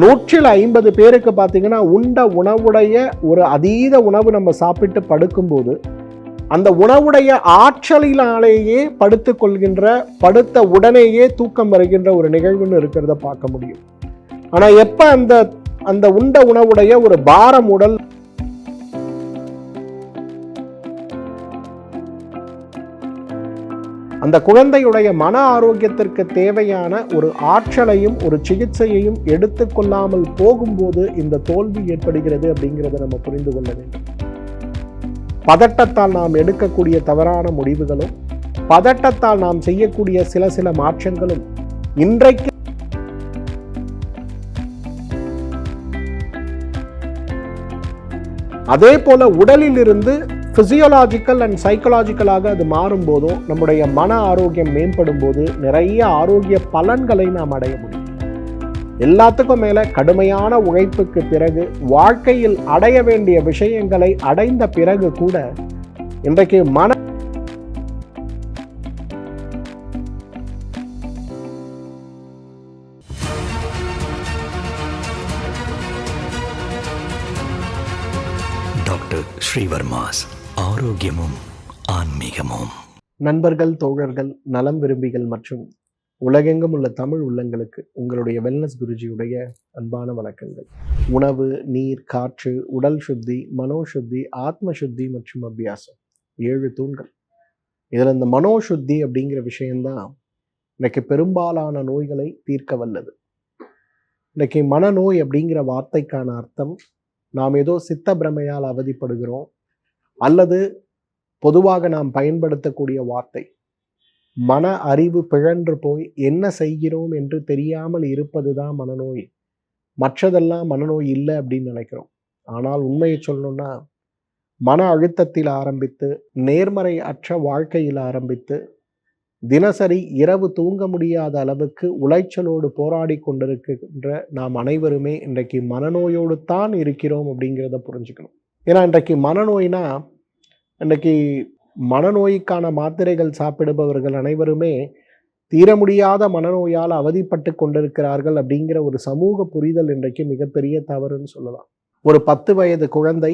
நூற்றில் ஐம்பது பேருக்கு பார்த்தீங்கன்னா உண்ட உணவுடைய ஒரு அதீத உணவு நம்ம சாப்பிட்டு படுக்கும்போது அந்த உணவுடைய ஆற்றலினாலேயே படுத்து கொள்கின்ற படுத்த உடனேயே தூக்கம் வருகின்ற ஒரு நிகழ்வுன்னு இருக்கிறத பார்க்க முடியும். ஆனால் எப்போ அந்த அந்த உண்ட உணவுடைய ஒரு பாரம் உடல் அந்த குழந்தையுடைய மன ஆரோக்கியத்திற்கு தேவையான ஒரு ஆற்றலையும் ஒரு சிகிச்சையையும் எடுத்துக்கொள்ளாமல் போகும்போது இந்த தோல்வி ஏற்படுகிறது அப்படிங்கிறத நம்ம புரிந்து கொள்ள வேண்டும். பதட்டத்தால் நாம் எடுக்கக்கூடிய தவறான முடிவுகளும் பதட்டத்தால் நாம் செய்யக்கூடிய சில சில மாற்றங்களும் இன்றைக்கு அதே போல உடலில் இருந்து ஃபிசியோலாஜிக்கல் அண்ட் சைக்கலாஜிக்கலாக அது மாறும்போதும் நம்முடைய மன ஆரோக்கியம் மேம்படும் போது நிறைய ஆரோக்கிய பலன்களை நாம் அடைய முடியும். எல்லாத்துக்கும் மேலே கடுமையான உழைப்புக்கு பிறகு வாழ்க்கையில் அடைய வேண்டிய விஷயங்களை அடைந்த பிறகு கூட இன்றைக்கு மன ஆரோக்கியமும் ஆன்மீகமும். நண்பர்கள் தோழர்கள் நலம் விரும்பிகள் மற்றும் உலகெங்கும் உள்ள தமிழ் உள்ளங்களுக்கு உங்களுடைய வெல்னஸ் குருஜியுடைய அன்பான வணக்கங்கள். உணவு நீர் காற்று உடல் சுத்தி மனோசுத்தி ஆத்ம சுத்தி மற்றும் அபியாசம். ஏழு தூண்கள். இதில் இந்த மனோசுத்தி அப்படிங்கிற விஷயம்தான் இன்னைக்கு பெரும்பாலான நோய்களை தீர்க்க வல்லது. இன்னைக்கு மனநோய் அப்படிங்கிற வார்த்தைக்கான அர்த்தம் நாம் ஏதோ சித்த பிரமையால் அவதிப்படுகிறோம் அல்லது பொதுவாக நாம் பயன்படுத்தக்கூடிய வார்த்தை மன அறிவு பிழன்று போய் என்ன செய்கிறோம் என்று தெரியாமல் இருப்பது தான் மனநோய். மற்றதெல்லாம் மனநோய் இல்லை அப்படின்னு நினைக்கிறோம். ஆனால் உண்மையை சொல்லணும்னா மன அழுத்தத்தில் ஆரம்பித்து நேர்மறை அற்ற வாழ்க்கையில் ஆரம்பித்து தினசரி இரவு தூங்க முடியாத அளவுக்கு உளைச்சலோடு போராடி கொண்டிருக்கின்ற நாம் அனைவருமே இன்றைக்கு மனநோயோடு தான் இருக்கிறோம் அப்படிங்கிறத புரிஞ்சுக்கணும். ஏன்னா இன்றைக்கு மனநோய்னா இன்றைக்கி மனநோய்க்கான மாத்திரைகள் சாப்பிடுபவர்கள் அனைவருமே தீர முடியாத மனநோயால் அவதிப்பட்டு கொண்டிருக்கிறார்கள் அப்படிங்கிற ஒரு சமூக புரிதல் இன்றைக்கு மிகப்பெரிய தவறுன்னு சொல்லலாம். ஒரு பத்து வயது குழந்தை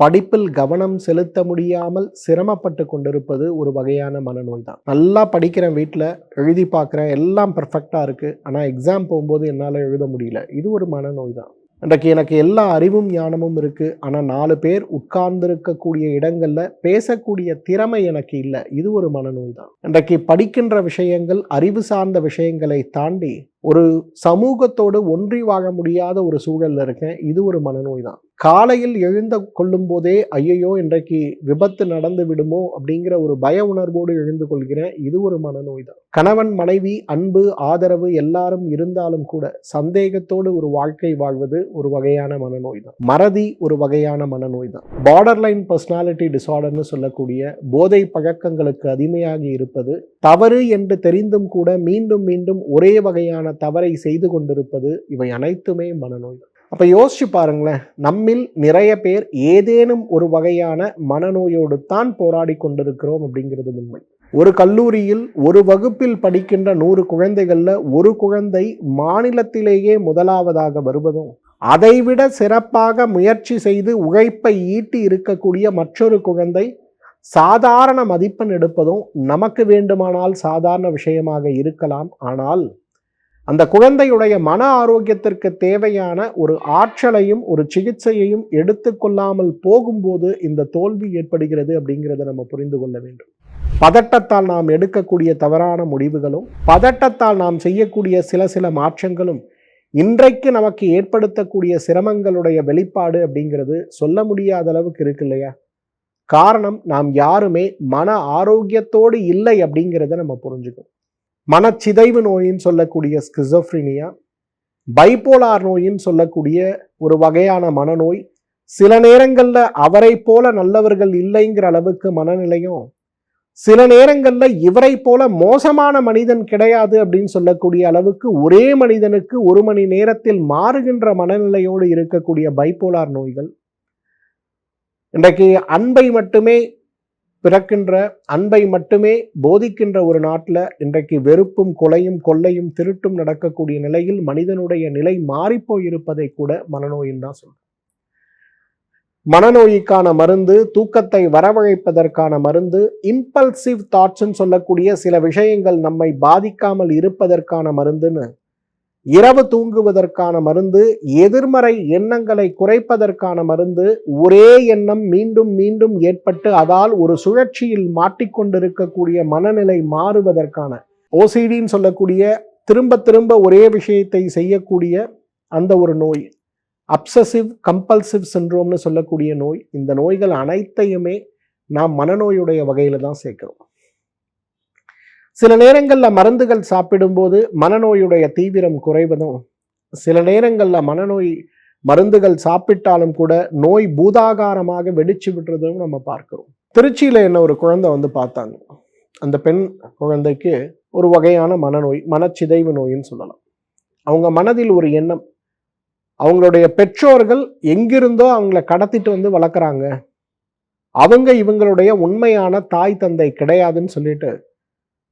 படிப்பில் கவனம் செலுத்த முடியாமல் சிரமப்பட்டு கொண்டிருப்பது ஒரு வகையான மனநோய் தான். நல்லா படிக்கிறேன் வீட்டில் எழுதி பார்க்குறேன் எல்லாம் பர்ஃபெக்டாக இருக்குது ஆனால் எக்ஸாம் போகும்போது என்னால் எழுத முடியல. இது ஒரு மனநோய் தான். இன்றைக்கு எனக்கு எல்லா அறிவும் ஞானமும் இருக்குது ஆனால் நாலு பேர் உட்கார்ந்திருக்கக்கூடிய இடங்களில் பேசக்கூடிய திறமை எனக்கு இல்லை. இது ஒரு மனநோய் தான். இன்றைக்கு படிக்கின்ற விஷயங்கள் அறிவு சார்ந்த விஷயங்களை தாண்டி ஒரு சமூகத்தோடு ஒன்றி வாழ முடியாத ஒரு சூழலில் இருக்கேன். இது ஒரு மனநோய் தான் காலையில் எழுந்த கொள்ளும் போதே ஐயையோ இன்றைக்கு விபத்து நடந்து விடுமோ? அப்படிங்கிற ஒரு பய உணர்வோடு எழுந்து கொள்கிறேன். இது ஒரு மனநோய் தான் கணவன் மனைவி அன்பு ஆதரவு எல்லாரும் இருந்தாலும் கூட சந்தேகத்தோடு ஒரு வாழ்க்கை வாழ்வது ஒரு வகையான மனநோய் தான் மறதி ஒரு வகையான மனநோய் தான் பார்டர் லைன் பர்சனாலிட்டி டிசார்டர்னு சொல்லக்கூடிய போதை பழக்கங்களுக்கு அடிமையாகி இருப்பது தவறு என்று தெரிந்தும் கூட மீண்டும் மீண்டும் ஒரே வகையான தவறை செய்து கொண்டிருப்பது இவை அனைத்துமே மனநோய். அப்போ யோசிச்சு பாருங்களேன் நம்மில் நிறைய பேர் ஏதேனும் ஒரு வகையான மனநோயோடு தான் போராடி கொண்டிருக்கிறோம் அப்படிங்கிறது உண்மை. ஒரு கல்லூரியில் ஒரு வகுப்பில் படிக்கின்ற நூறு குழந்தைகள்ல ஒரு குழந்தை மாநிலத்திலேயே முதலாவதாக வருவதும் அதைவிட சிறப்பாக முயற்சி செய்து உழைப்பை ஈட்டி இருக்கக்கூடிய மற்றொரு குழந்தை சாதாரண மதிப்பெண் எடுப்பதும் நமக்கு வேண்டுமானால் சாதாரண விஷயமாக இருக்கலாம். ஆனால் அந்த குழந்தையுடைய மன ஆரோக்கியத்திற்கு தேவையான ஒரு ஆற்றலையும் ஒரு சிகிச்சையையும் எடுத்துக்கொள்ளாமல் போகும்போது இந்த தோல்வி ஏற்படுகிறது அப்படிங்கிறத நம்ம புரிந்து கொள்ள வேண்டும். பதட்டத்தால் நாம் எடுக்கக்கூடிய தவறான முடிவுகளும் பதட்டத்தால் நாம் செய்யக்கூடிய சில சில மாற்றங்களும் இன்றைக்கு நமக்கு ஏற்படுத்தக்கூடிய சிரமங்களுடைய வெளிப்பாடு அப்படிங்கிறது சொல்ல முடியாத அளவுக்கு இருக்கு இல்லையா? காரணம் நாம் யாருமே மன ஆரோக்கியத்தோடு இல்லை அப்படிங்கிறத நம்ம புரிஞ்சுக்கணும். மனச்சிதைவு நோயின்னு சொல்லக்கூடிய ஸ்கிசோஃப்ரினியா பைப்போலார் நோயின்னு சொல்லக்கூடிய ஒரு வகையான மனநோய் சில நேரங்களில் அவரை போல நல்லவர்கள் இல்லைங்கிற அளவுக்கு மனநிலையும் சில நேரங்களில் இவரை போல மோசமான மனிதன் கிடையாது அப்படின்னு சொல்லக்கூடிய அளவுக்கு ஒரே மனிதனுக்கு ஒரு மணி நேரத்தில் மாறுகின்ற மனநிலையோடு இருக்கக்கூடிய பைப்போலார் நோய்கள். இன்றைக்கு அன்பை மட்டுமே பிறக்கின்ற அன்பை மட்டுமே போதிக்கின்ற ஒரு நாட்டில் இன்றைக்கு வெறுப்பும் கொலையும் கொள்ளையும் திருட்டும் நடக்கக்கூடிய நிலையில் மனிதனுடைய நிலை மாறிப்போயிருப்பதை கூட மனநோயின் தான் சொல்றோம் மனநோய்க்கான மருந்து தூக்கத்தை வரவழைப்பதற்கான மருந்து இம்பல்சிவ் தாட்ஸ்ன்னு சொல்லக்கூடிய சில விஷயங்கள் நம்மை பாதிக்காமல் இருப்பதற்கான மருந்துன்னு இரவு தூங்குவதற்கான மருந்து எதிர்மறை எண்ணங்களை குறைப்பதற்கான மருந்து ஒரே எண்ணம் மீண்டும் மீண்டும் ஏற்பட்டு அதால் ஒரு சுழற்சியில் மாட்டிக்கொண்டிருக்கக்கூடிய மனநிலை மாறுவதற்கான ஓசிடின்னு சொல்லக்கூடிய திரும்ப திரும்ப ஒரே விஷயத்தை செய்யக்கூடிய அந்த ஒரு நோய் அப்சசிவ் கம்பல்சிவ் சின்ரோம்னு சொல்லக்கூடிய நோய் இந்த நோய்கள் அனைத்தையுமே நாம் மனநோயுடைய வகையில் தான் சேர்க்கிறோம். சில நேரங்களில் மருந்துகள் சாப்பிடும்போது மனநோயுடைய தீவிரம் குறைவதும் சில நேரங்களில் மனநோய் மருந்துகள் சாப்பிட்டாலும் கூட நோய் பூதாகாரமாக வெடிச்சு விடுறதும் நம்ம பார்க்கிறோம். திருச்சியில் என்ன ஒரு குழந்தை வந்து பார்த்தாங்க. அந்த பெண் குழந்தைக்கு ஒரு வகையான மனநோய் மனச்சிதைவு நோயின்னு சொல்லலாம். அவங்க மனதில் ஒரு எண்ணம். அவங்களுடைய பெற்றோர்கள் எங்கிருந்தோ அவங்கள கடத்திட்டு வந்து வளர்க்குறாங்க. அவங்க இவங்களுடைய உண்மையான தாய் தந்தை கிடையாதுன்னு சொல்லிட்டு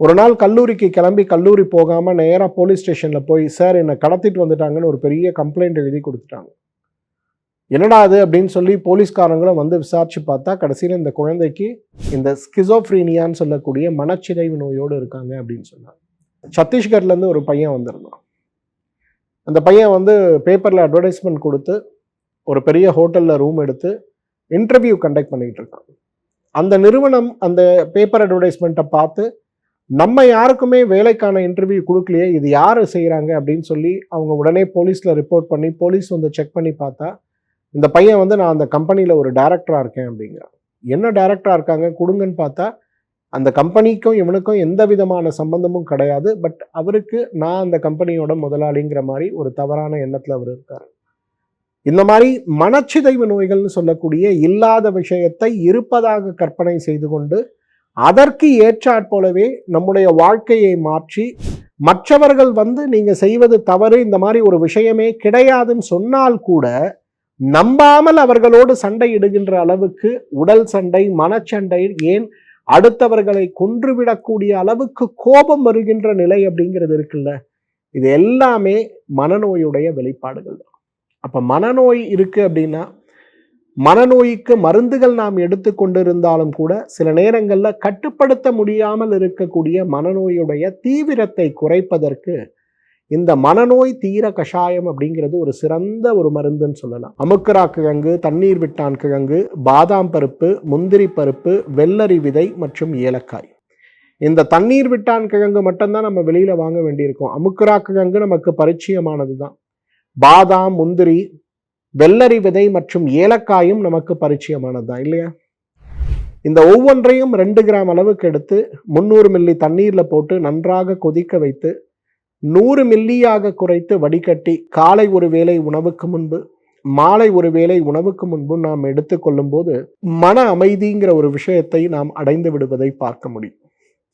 ஒரு நாள் கல்லூரிக்கு கிளம்பி கல்லூரி போகாமல் நேராக போலீஸ் ஸ்டேஷனில் போய் சார் என்னை கடத்திட்டு வந்துட்டாங்கன்னு ஒரு பெரிய கம்ப்ளைண்ட் எழுதி கொடுத்துட்டாங்க. என்னடா அது? அப்படின்னு சொல்லி போலீஸ்காரங்களும் வந்து விசாரித்து பார்த்தா கடைசியில் இந்த குழந்தைக்கு இந்த ஸ்கிசோஃப்ரீனியான்னு சொல்லக்கூடிய மனச்சிதைவு நோயோடு இருக்காங்க அப்படின்னு சொன்னாங்க. சத்தீஸ்கர்லேருந்து ஒரு பையன் வந்திருந்தான். அந்த பையன் வந்து பேப்பரில் அட்வர்டைஸ்மெண்ட் கொடுத்து ஒரு பெரிய ஹோட்டலில் ரூம் எடுத்து இன்டர்வியூ கண்டக்ட் பண்ணிக்கிட்டு இருக்கான். அந்த நிறுவனம் அந்த பேப்பர் அட்வர்டைஸ்மெண்ட்டை பார்த்து நம்ம யாருக்குமே வேலைக்கான இன்டர்வியூ கொடுக்கலையே இது யார் செய்கிறாங்க அப்படின்னு சொல்லி அவங்க உடனே போலீஸில் ரிப்போர்ட் பண்ணி போலீஸ் வந்து செக் பண்ணி பார்த்தா இந்த பையன் வந்து நான் அந்த கம்பெனியில் ஒரு டேரக்டராக இருக்கேன் அப்படிங்கிறான். என்ன டேரக்டராக இருக்காங்க? கொடுங்கன்னு பார்த்தா அந்த கம்பெனிக்கும் இவனுக்கும் எந்த விதமான சம்பந்தமும் கிடையாது. பட் அவருக்கு நான் அந்த கம்பெனியோட முதலாளிங்கிற மாதிரி ஒரு தவறான எண்ணத்தில் அவர் இருக்கார். இந்த மாதிரி மனச்சிதைவு நோய்கள்னு சொல்லக்கூடிய இல்லாத விஷயத்தை இருப்பதாக கற்பனை செய்து கொண்டு அதற்கு ஏற்றாற் போலவே நம்முடைய வாழ்க்கையை மாற்றி மற்றவர்கள் வந்து நீங்கள் செய்வது தவறு இந்த மாதிரி ஒரு விஷயமே கிடையாதுன்னு சொன்னால் கூட நம்பாமல் அவர்களோடு சண்டையிடுகின்ற அளவுக்கு உடல் சண்டை மனச்சண்டை ஏன் அடுத்தவர்களை கொன்றுவிடக்கூடிய அளவுக்கு கோபம் வருகின்ற நிலை அப்படிங்கிறது இருக்குல்ல? இது எல்லாமே மனநோயுடைய வெளிப்பாடுகள் தான். அப்போ மனநோய் இருக்குது அப்படின்னா மனநோய்க்கு மருந்துகள் நாம் எடுத்துக்கொண்டிருந்தாலும் கூட சில நேரங்களில் கட்டுப்படுத்த முடியாமல் இருக்கக்கூடிய மனநோயுடைய தீவிரத்தை குறைப்பதற்கு இந்த மனநோய் தீர கஷாயம் அப்படிங்கிறது ஒரு சிறந்த ஒரு மருந்துன்னு சொல்லலாம். அமுக்கரா கிழங்கு தண்ணீர் விட்டான் கிழங்கு பாதாம் பருப்பு முந்திரி பருப்பு வெள்ளரி விதை மற்றும் ஏலக்காய். இந்த தண்ணீர் விட்டான் கிழங்கு மட்டும்தான் நம்ம வெளியில் வாங்க வேண்டியிருக்கோம். அமுக்கரா கிழங்கு நமக்கு பரிச்சயமானது தான் பாதாம் முந்திரி வெள்ளரி விதை மற்றும் ஏலக்காயும் நமக்கு பரிச்சயமானது தான் இல்லையா? இந்த ஒவ்வொன்றையும் ரெண்டு கிராம் அளவுக்கு எடுத்து முந்நூறு மில்லி தண்ணீரில் போட்டு நன்றாக கொதிக்க வைத்து நூறு மில்லியாக குறைத்து வடிகட்டி காலை ஒரு வேளை உணவுக்கு முன்பு மாலை ஒரு வேளை உணவுக்கு முன்பு நாம் எடுத்துக்கொள்ளும் போது மன அமைதிங்கிற ஒரு விஷயத்தை நாம் அடைந்து விடுவதை பார்க்க முடியும்.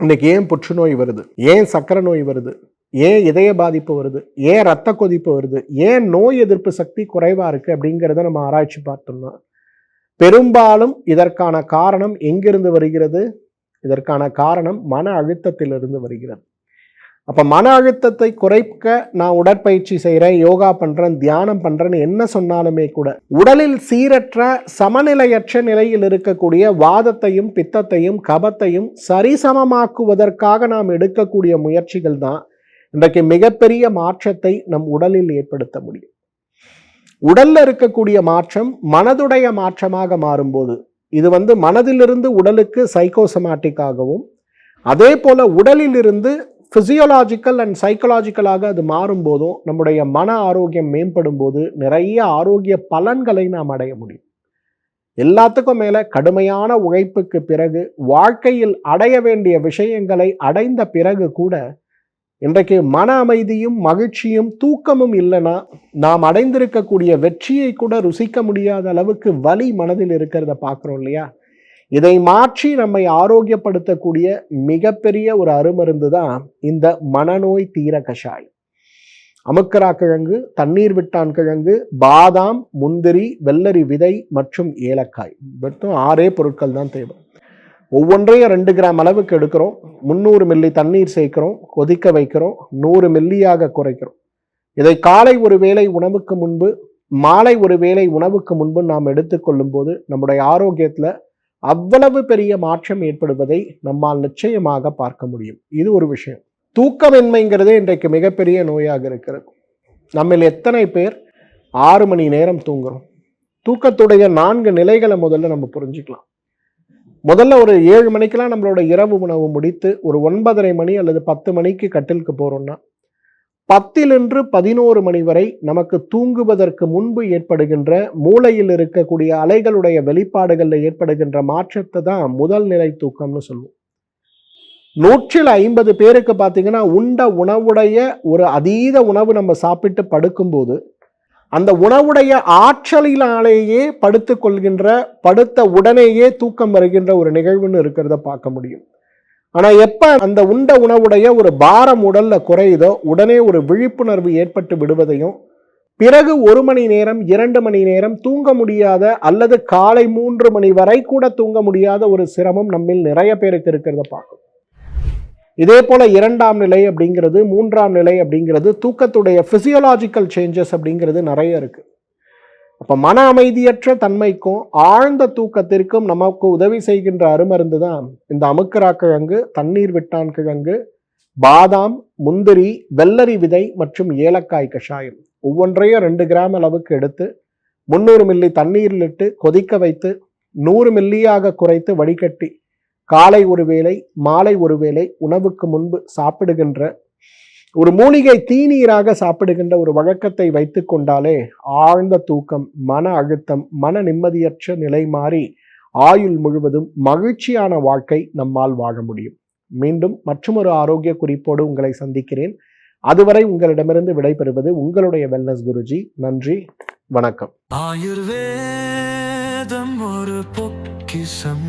இன்னைக்கு ஏன் புற்றுநோய் வருது? ஏன் சக்கரை நோய் வருது? ஏன் இதய பாதிப்பு வருது? ஏன் ரத்த கொதிப்பு வருது? ஏன் நோய் எதிர்ப்பு சக்தி குறைவாக இருக்குது அப்படிங்கிறத நம்ம ஆராய்ச்சி பார்த்தோம்னா பெரும்பாலும் இதற்கான காரணம் எங்கிருந்து வருகிறது? இதற்கான காரணம் மன அழுத்தத்திலிருந்து வருகிறது. அப்போ மன அழுத்தத்தை குறைக்க நான் உடற்பயிற்சி செய்கிறேன் யோகா பண்ணுறேன் தியானம் பண்ணுறேன்னு என்ன சொன்னாலுமே கூட உடலில் சீரற்ற சமநிலையற்ற நிலையில் இருக்கக்கூடிய வாதத்தையும் பித்தத்தையும் கபத்தையும் சரிசமமாக்குவதற்காக நாம் எடுக்கக்கூடிய முயற்சிகள் தான் இன்றைக்கு மிகப்பெரிய மாற்றத்தை நம் உடலில் ஏற்படுத்த முடியும். உடல்ல இருக்கக்கூடிய மாற்றம் மனதுடைய மாற்றமாக மாறும்போது இது வந்து மனதிலிருந்து உடலுக்கு சைக்கோசமாட்டிக்காகவும் அதே போல உடலிலிருந்து ஃபிசியோலாஜிக்கல் அண்ட் சைக்கலாஜிக்கலாக அது மாறும்போதும் நம்முடைய மன ஆரோக்கியம் மேம்படும் போது நிறைய ஆரோக்கிய பலன்களை நாம் அடைய முடியும். எல்லாத்துக்கும் மேலே கடுமையான உழைப்புக்கு பிறகு வாழ்க்கையில் அடைய வேண்டிய விஷயங்களை அடைந்த பிறகு கூட இன்றைக்கு மன அமைதியும் மகிழ்ச்சியும் தூக்கமும் இல்லைன்னா நாம் அடைந்திருக்கக்கூடிய வெற்றியை கூட ருசிக்க முடியாத அளவுக்கு வலி மனதில் இருக்கிறத பார்க்குறோம் இல்லையா? இதை மாற்றி நம்மை ஆரோக்கியப்படுத்தக்கூடிய மிகப்பெரிய ஒரு அருமருந்து தான் இந்த மனநோய் தீர கஷாயம். அமுக்கரா கிழங்கு தண்ணீர் விட்டான் கிழங்கு பாதாம் முந்திரி வெள்ளரி விதை மற்றும் ஏலக்காய். மொத்தம் ஆறே பொருட்கள் தான் தேவை. ஒவ்வொன்றையும் ரெண்டு கிராம் அளவுக்கு எடுக்கிறோம். முந்நூறு மில்லி தண்ணீர் சேர்க்கிறோம். கொதிக்க வைக்கிறோம். நூறு மில்லியாக குறைக்கிறோம். இதை காலை ஒரு வேளை உணவுக்கு முன்பு மாலை ஒரு வேளை உணவுக்கு முன்பு நாம் எடுத்துக்கொள்ளும் போது நம்முடைய ஆரோக்கியத்தில் அவ்வளவு பெரிய மாற்றம் ஏற்படுவதை நம்மால் நிச்சயமாக பார்க்க முடியும். இது ஒரு விஷயம். தூக்கமின்மைங்கிறது இன்றைக்கு மிகப்பெரிய நோயாக இருக்கிறது. நம்மில் எத்தனை பேர் ஆறு மணி நேரம் தூங்குறோம்? தூக்கத்துடைய நான்கு நிலைகளை முதல்ல நம்ம புரிஞ்சுக்கலாம். முதல்ல ஒரு ஏழு மணிக்கெலாம் நம்மளோட இரவு உணவு முடித்து ஒரு ஒன்பதரை மணி அல்லது பத்து மணிக்கு கட்டிலுக்கு போறோம்னா பத்திலின்று பதினோரு மணி வரை நமக்கு தூங்குவதற்கு முன்பு ஏற்படுகின்ற மூளையில் இருக்கக்கூடிய அலைகளுடைய வெளிப்பாடுகளில் ஏற்படுகின்ற மாற்றத்தை தான் முதல் நிலை தூக்கம்னு சொல்லுவோம். நூற்றில் ஐம்பது பேருக்கு பார்த்தீங்கன்னா உண்ட உணவுடைய ஒரு அதீத உணவு நம்ம சாப்பிட்டு படுக்கும்போது அந்த உணவுடைய ஆற்றலினாலேயே படுத்து கொள்கின்ற படுத்த உடனேயே தூக்கம் வருகின்ற ஒரு நிகழ்வுன்னு இருக்கிறத பார்க்க முடியும். ஆனால் எப்போ அந்த உண்ட உணவுடைய ஒரு பாரம் உடலில் குறையுதோ உடனே ஒரு விழிப்புணர்வு ஏற்பட்டு விடுவதையும் பிறகு ஒரு மணி நேரம் இரண்டு மணி நேரம் தூங்க முடியாத அல்லது காலை மூன்று மணி வரை கூட தூங்க முடியாத ஒரு சிரமம் நம்மில் நிறைய பேருக்கு இருக்கிறத பார்க்கும். இதே போல் இரண்டாம் நிலை அப்படிங்கிறது மூன்றாம் நிலை அப்படிங்கிறது தூக்கத்துடைய ஃபிசியோலாஜிக்கல் சேஞ்சஸ் அப்படிங்கிறது நிறைய இருக்குது அப்போ மன அமைதியற்ற தன்மைக்கும் ஆழ்ந்த தூக்கத்திற்கும் நமக்கு உதவி செய்கின்ற அருமருந்து தான் இந்த அமுக்கரா கிழங்கு தண்ணீர் விட்டான் கிழங்கு பாதாம் முந்திரி வெள்ளரி விதை மற்றும் ஏலக்காய் கஷாயம். ஒவ்வொன்றையும் ரெண்டு கிராம் அளவுக்கு எடுத்து முந்நூறு மில்லி தண்ணீரில் இட்டு கொதிக்க வைத்து நூறு மில்லியாக குறைத்து வடிகட்டி காலை ஒரு வேளை மாலை ஒரு வேளை உணவுக்கு முன்பு சாப்பிடுகின்ற ஒரு மூலிகை தீநீராக சாப்பிடுகின்ற ஒரு வழக்கத்தை வைத்து கொண்டாலே ஆழ்ந்த தூக்கம் மன அழுத்தம் மன நிம்மதியற்ற நிலை மாறி ஆயுள் முழுவதும் மகிழ்ச்சியான வாழ்க்கை நம்மால் வாழ முடியும். மீண்டும் மற்றொரு ஆரோக்கிய குறிப்போடு உங்களை சந்திக்கிறேன். அதுவரை உங்களிடமிருந்து விடைபெறுவது உங்களுடைய வெல்னஸ் குருஜி. நன்றி வணக்கம். ஆயுர்வேதம் ஒரு பொக்கிசம்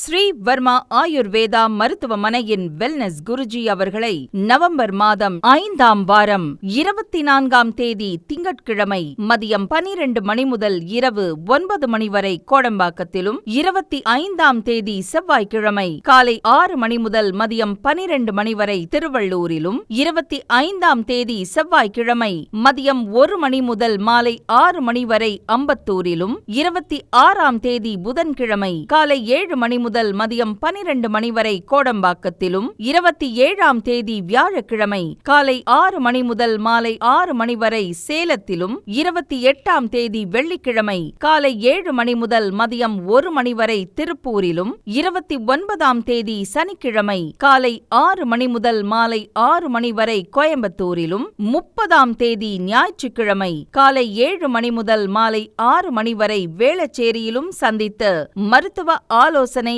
ஸ்ரீ வர்மா ஆயுர்வேதா மருத்துவமனையின் வெல்னஸ் குருஜி அவர்களை நவம்பர் மாதம் ஐந்தாம் வாரம் இருபத்தி நான்காம் தேதி திங்கட்கிழமை மதியம் பனிரெண்டு மணி முதல் இரவு ஒன்பது மணி வரை கோடம்பாக்கத்திலும் இருபத்தி ஐந்தாம் தேதி செவ்வாய்க்கிழமை காலை ஆறு மணி முதல் மதியம் பனிரெண்டு மணி வரை திருவள்ளூரிலும் இருபத்தி ஐந்தாம் தேதி செவ்வாய்க்கிழமை மதியம் ஒரு மணி முதல் மாலை ஆறு மணி வரை அம்பத்தூரிலும் இருபத்தி ஆறாம் தேதி புதன்கிழமை காலை ஏழு மணி முதல் மதியம் பனிரெண்டு மணி வரை கோடம்பாக்கத்திலும் இருபத்தி ஏழாம் தேதி வியாழக்கிழமை காலை ஆறு மணி முதல் மாலை ஆறு மணி வரை சேலத்திலும் இருபத்தி எட்டாம் தேதி வெள்ளிக்கிழமை காலை ஏழு மணி முதல் மதியம் ஒரு மணி வரை திருப்பூரிலும் இருபத்தி ஒன்பதாம் தேதி சனிக்கிழமை காலை ஆறு மணி முதல் மாலை ஆறு மணி வரை கோயம்புத்தூரிலும் முப்பதாம் தேதி ஞாயிற்றுக்கிழமை காலை ஏழு மணி முதல் மாலை ஆறு மணி வரை வேளச்சேரியிலும் சந்தித்து மருத்துவ ஆலோசனை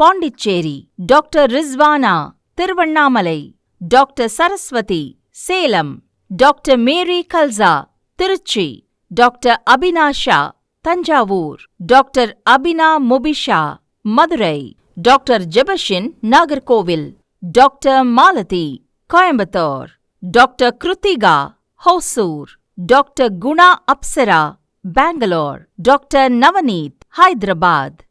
Pondicherry doctor Rizwana Tiruvannamalai doctor Saraswathi Salem doctor Mary Kalsa Trichy doctor Abinasha Thanjavur doctor Abina Mubisha Madurai doctor Jebashin Nagercoil doctor Malathi Coimbatore doctor Kiruthika Hosur doctor Guna Apsara Bangalore doctor Navneeth Hyderabad